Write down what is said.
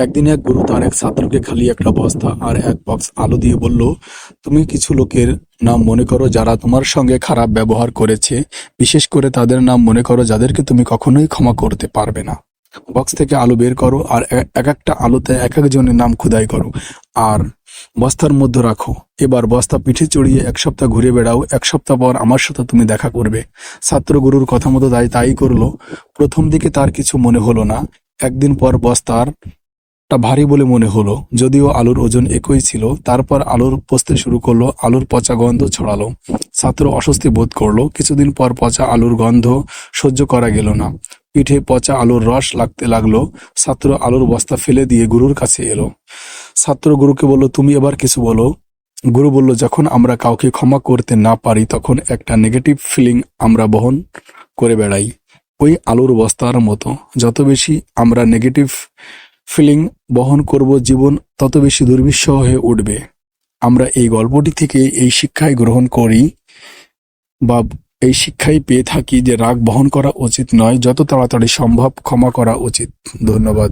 একদিন এক গুরু তার এক ছাত্রকে খালি একটা বস্তা আর এক বক্স আলু দিয়ে বলল, তুমি কিছু লোকের নাম মনে করো যারা তোমার সঙ্গে খারাপ ব্যবহার করেছে। বিশেষ করে তাদের নাম মনে করো যাদেরকে তুমি কখনোই ক্ষমা করতে পারবে না। বক্স থেকে আলু বের করো আর এক একটা আলুতে এক একজনের নাম খুদাই করো। আর বস্তার মধ্যে রাখো। এবার বস্তা পিঠে চড়িয়ে এক সপ্তাহ ঘুরে বেড়াও। এক সপ্তাহ পর আমার সাথে তুমি দেখা করবে। ছাত্র গুরুর কথা মতো তাই তাই করল। প্রথম দিকে তার কিছু মনে হলো না। একদিন পর বস্তার টা ভারী বলে মনে হলো, যদিও আলুর ওজন একই ছিল। তারপর আলুর পচতে শুরু করল, আলুর পচা গন্ধ ছড়ালো। ছাত্র অস্বস্তি বোধ করল, কিছুদিন পর পচা আলুর গন্ধ সহ্য করা গেল না। পিঠে পচা আলুর রস লাগতে লাগল, ছাত্র আলুর বস্তা ফেলে দিয়ে গুরুর কাছে এলো। ছাত্র গুরুকে বলল, তুমি এবার কিছু বলো। গুরু বলল, যখন আমরা কাউকে ক্ষমা করতে না পারি, তখন একটা নেগেটিভ ফিলিং আমরা বহন করে বেড়াই। ওই আলুর বস্তার মতো। যত বেশি আমরা নেগেটিভ ফিলিং বহন করব জীবন তত বেশি দুর্বিষহ হয়ে উঠবে। আমরা এই গল্পটি থেকে এই শিক্ষায় গ্রহণ করি বা এই শিক্ষাই পেয়ে থাকি যে রাগ বহন করা উচিত নয়, যত তাড়াতাড়ি সম্ভব ক্ষমা করা উচিত। ধন্যবাদ।